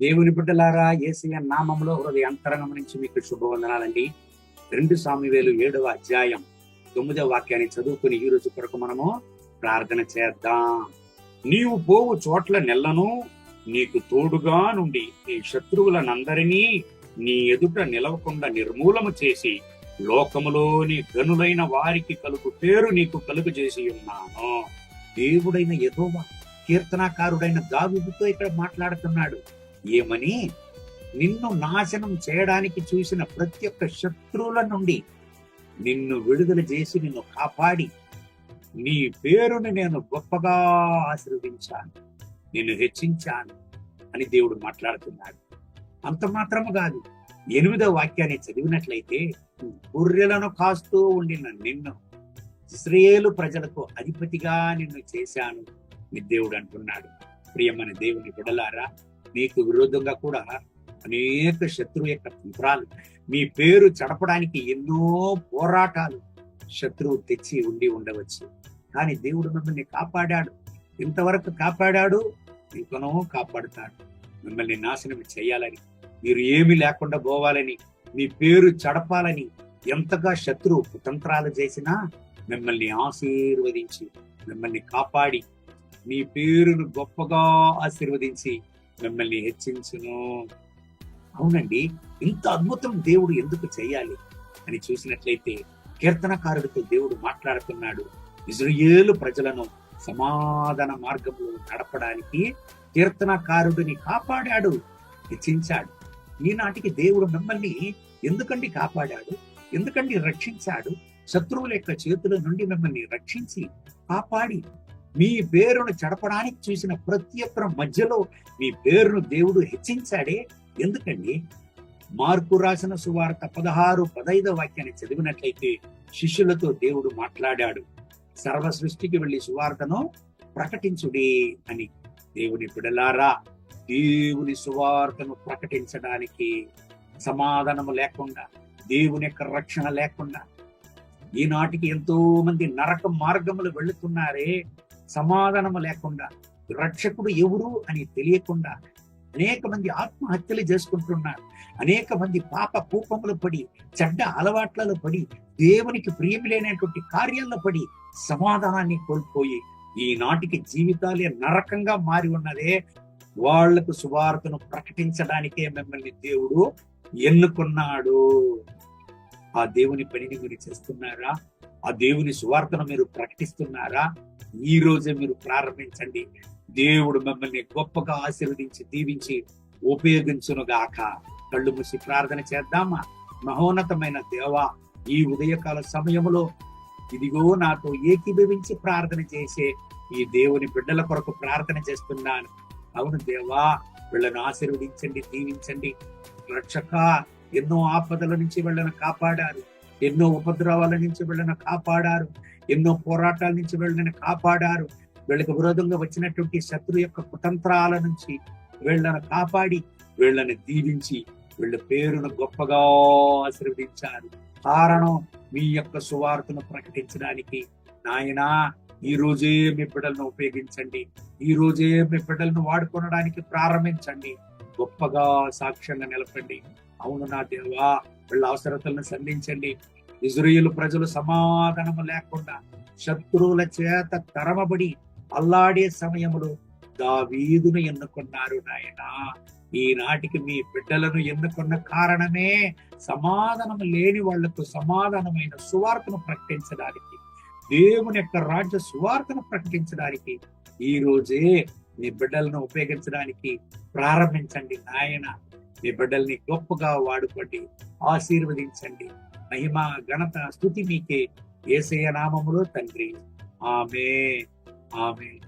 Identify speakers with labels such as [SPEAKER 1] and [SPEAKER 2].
[SPEAKER 1] దేవుని బిడ్డలారా ఏసయ నామంలో హృదయ అంతరంగం నుంచి మీకు శుభవందనాలండి. రెండు సామివేలు ఏడవ అధ్యాయం తొమ్మిదవ వాక్యాన్ని చదువుకుని ఈ రోజు కొరకు మనము ప్రార్థన చేద్దాం. నీవు పోవు చోట్ల నెల్లను నీకు తోడుగా నుండి నీ శత్రువులనందరినీ నీ ఎదుట నిలవకుండా నిర్మూలము చేసి లోకములోని గనులైన వారికి కలుగు పేరు నీకు కలుగు చేసి ఉన్నాను. దేవుడైన యెహోవా కీర్తనాకారుడైన దావీదుతో ఇక్కడ మాట్లాడుతున్నాడు. ఏమని? నిన్ను నాశనం చేయడానికి చూసిన ప్రతి ఒక్క శత్రువుల నుండి నిన్ను విడుదల చేసి నిన్ను కాపాడి నీ పేరుని నేను గొప్పగా ఆశీర్వదించాను. నిన్ను హెచ్చించాను అని దేవుడు మాట్లాడుతున్నాడు. అంత మాత్రము కాదు. ఎనిమిదో వాక్యాన్ని చదివినట్లయితే గొర్రెలను కాస్తూ ఉండిన నిన్ను ఇస్రాయేలు ప్రజలకు అధిపతిగా నిన్ను చేశాను మీ దేవుడు అంటున్నాడు. ప్రియమైన దేవుని బిడలారా మీకు విరోధంగా కూడా అనేక శత్రువు యొక్క తంత్రాలు మీ పేరు చడపడానికి ఎన్నో పోరాటాలు శత్రువు తెచ్చి ఉండి ఉండవచ్చు. కానీ దేవుడు మిమ్మల్ని కాపాడాడు. ఇంతవరకు కాపాడాడు? ఇంకనో కాపాడుతాడు. మిమ్మల్ని నాశనం చేయాలని మీరు ఏమి లేకుండా పోవాలని మీ పేరు చడపాలని ఎంతగా శత్రువు కుతంత్రాలు చేసినా మిమ్మల్ని ఆశీర్వదించి మిమ్మల్ని కాపాడి మీ పేరును గొప్పగా ఆశీర్వదించి మిమ్మల్ని హెచ్చించును. అవునండి ఇంత అద్భుతం దేవుడు ఎందుకు చేయాలి అని చూసినట్లయితే కీర్తనకారుడితో దేవుడు మాట్లాడుతున్నాడు. ఇజ్రాయేలు ప్రజలను సమాధాన మార్గంలో నడపడానికి కీర్తనకారుడిని కాపాడాడు హెచ్చించాడు. ఈనాటికి దేవుడు మిమ్మల్ని ఎందుకండి కాపాడాడు? ఎందుకండి రక్షించాడు? శత్రువుల యొక్క చేతుల నుండి మిమ్మల్ని రక్షించి కాపాడి మీ పేరును చెడపడానికి చూసిన ప్రతి ఒక్కరి మధ్యలో మీ పేరును దేవుడు హెచ్చించాడే? ఎందుకండి? మార్కు రాసిన సువార్త పదహారు పదైదో వాక్యాన్ని చదివినట్లయితే శిష్యులతో దేవుడు మాట్లాడాడు. సర్వ సృష్టికి వెళ్ళి సువార్తను ప్రకటించుడి అని. దేవుని బిడలారా దేవుని సువార్తను ప్రకటించడానికి సమాధానము లేకుండా దేవుని యొక్క రక్షణ లేకుండా ఈనాటికి ఎంతో మంది నరక మార్గములు వెళుతున్నారే? సమాధానము లేకుండా రక్షకుడు ఎవరు అని తెలియకుండా అనేక మంది ఆత్మహత్యలు చేసుకుంటున్నారు. అనేక మంది పాప కూపములు పడి చెడ్డ అలవాట్లలో పడి దేవునికి ప్రియమిలేనటువంటి కార్యాల్లో పడి సమాధానాన్ని కోల్పోయి ఈనాటికి జీవితాలే నరకంగా మారి ఉన్నదే. వాళ్ళకు సువార్తను ప్రకటించడానికే మిమ్మల్ని దేవుడు ఎన్నుకున్నాడు. ఆ దేవుని పనిని మీరు చేస్తున్నారా? ఆ దేవుని సువార్తను మీరు ప్రకటిస్తున్నారా? ఈ రోజే మీరు ప్రారంభించండి. దేవుడు మిమ్మల్ని గొప్పగా ఆశీర్వదించి దీవించి ఉపయోగించునుగాక. కళ్ళు మూసి ప్రార్థన చేద్దామా? మహోన్నతమైన దేవా ఈ ఉదయకాల సమయంలో ఇదిగో నాతో ఏకీభవించి ప్రార్థన చేసే ఈ దేవుని బిడ్డల కొరకు ప్రార్థన చేస్తున్నాను. అవును దేవా వీళ్ళను ఆశీర్వదించండి దీవించండి. రక్షక ఎన్నో ఆపదల నుంచి వీళ్ళను కాపాడారు. ఎన్నో ఉపద్రవాల నుంచి వీళ్ళను కాపాడారు. ఎన్నో పోరాటాల నుంచి వీళ్ళని కాపాడారు. వీళ్ళకి విరోధంగా వచ్చినటువంటి శత్రు యొక్క కుతంత్రాల నుంచి వీళ్ళను కాపాడి వీళ్ళని దీవించి వీళ్ళ పేరును గొప్పగా ఆశీర్వదించారు. కారణం మీ యొక్క సువార్తను ప్రకటించడానికి నాయనా ఈ రోజే మీ బిడ్డలను ఉపయోగించండి. ఈ రోజే మీ బిడ్డలను వాడుకోవడానికి ప్రారంభించండి. గొప్పగా సాక్ష్యంగా నిలపండి. అవును నా దేవా వీళ్ళ అవసరతలను సంధించండి. ఇజ్రాయేల్ ప్రజలు సమాధానము లేకుండా శత్రువుల చేత తరమబడి అల్లాడే సమయంలో దావీదును ఎన్నుకున్నారు నాయన. ఈనాటికి మీ బిడ్డలను ఎన్నుకున్న కారణమే సమాధానం లేని వాళ్ళకు సమాధానమైన సువార్తను ప్రకటించడానికి దేవుని యొక్క రాజ్య సువార్తను ప్రకటించడానికి ఈ రోజే మీ బిడ్డలను ఉపయోగించడానికి ప్రారంభించండి నాయన. మీ బిడ్డల్ని గొప్పగా వాడుకోండి ఆశీర్వదించండి. మహిమ ఘనత స్థుతి మీకే ఏసయ నామములో తండ్రి. ఆమె ఆమె